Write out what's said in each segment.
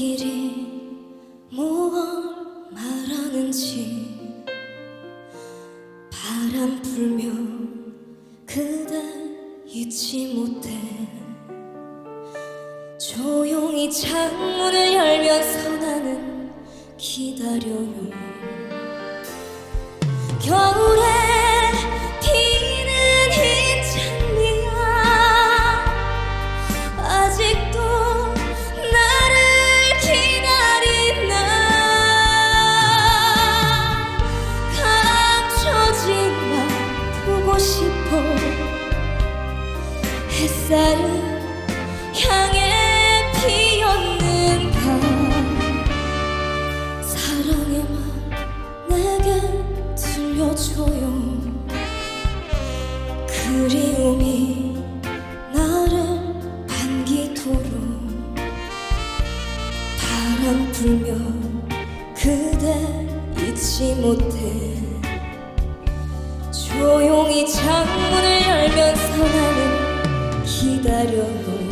눈길이 뭘 말하는지 바람 불며 그대 잊지 못해. 조용히 창문을 열면서 나는 기다려요. 겨울에 햇살을 향해 피었는가 사랑의 말 내게 들려줘요. 그리움이 나를 반기도록 바람 불며 그대 잊지 못해. 조용히 창문을 열면서 나는 기다려요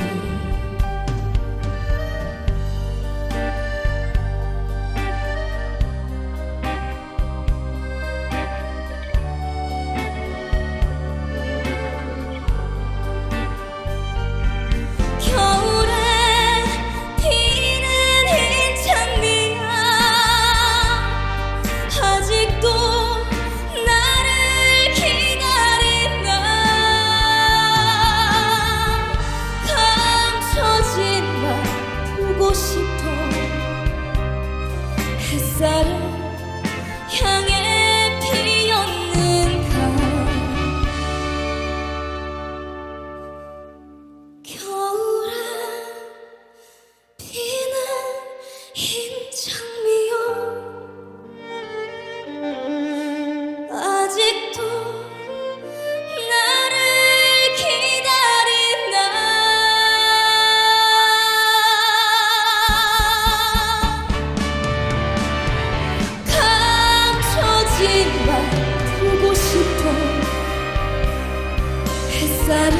햇살을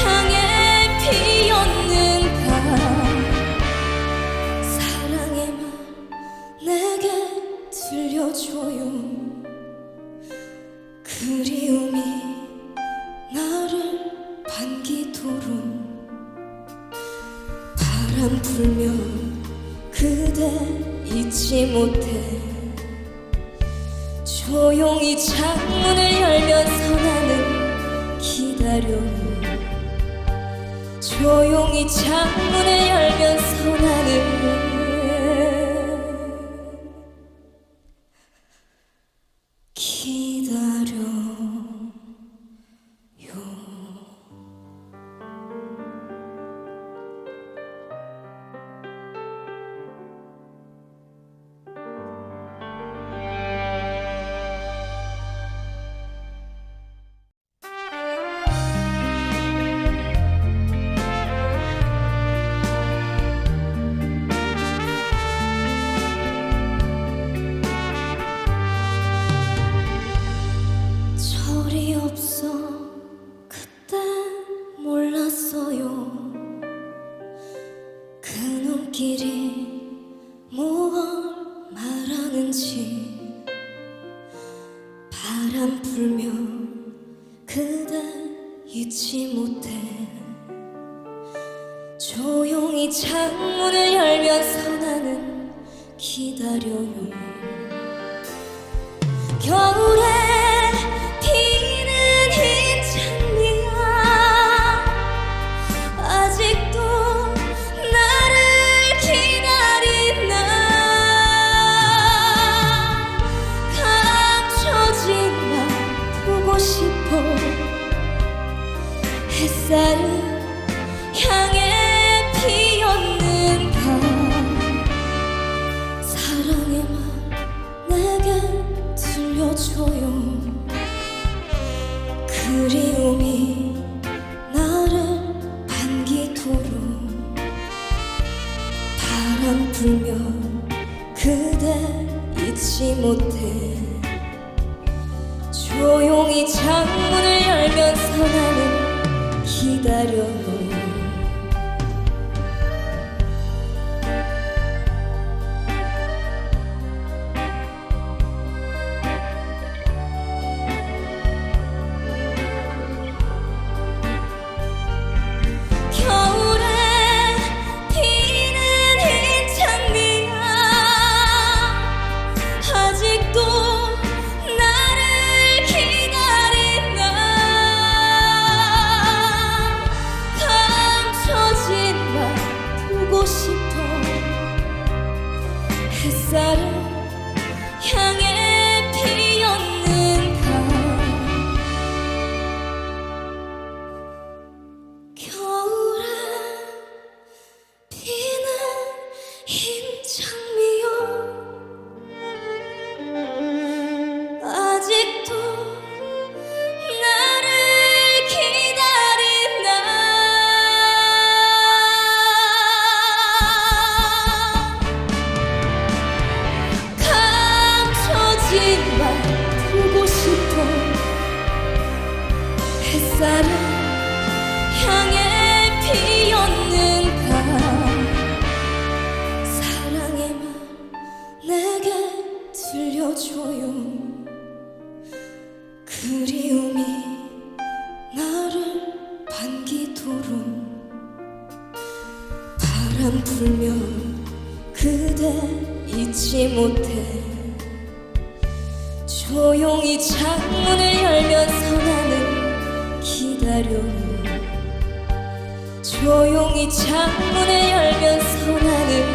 향해 피었는가? 사랑의 말 내게 들려줘요. 그리움이 나를 반기도록 바람 불며 그대 잊지 못해 조용히 창문을 기다려요. 조용히 창문을 열면서 바람 불며 그대 잊지 못해. 조용히 창문을 열면서 나는 기다려요. 겨울 들려줘요. 그리움이 나를 반기도록 바람 불며 그대 잊지 못해. 조용히 창문을 열면서 나는 기다려요 햇살을 향해 들려줘요. 그리움이 나를 반기도록 바람 불며 그대 잊지 못해 조용히 창문을 열면서 나는 기다려 조용히 창문을 열면서 나는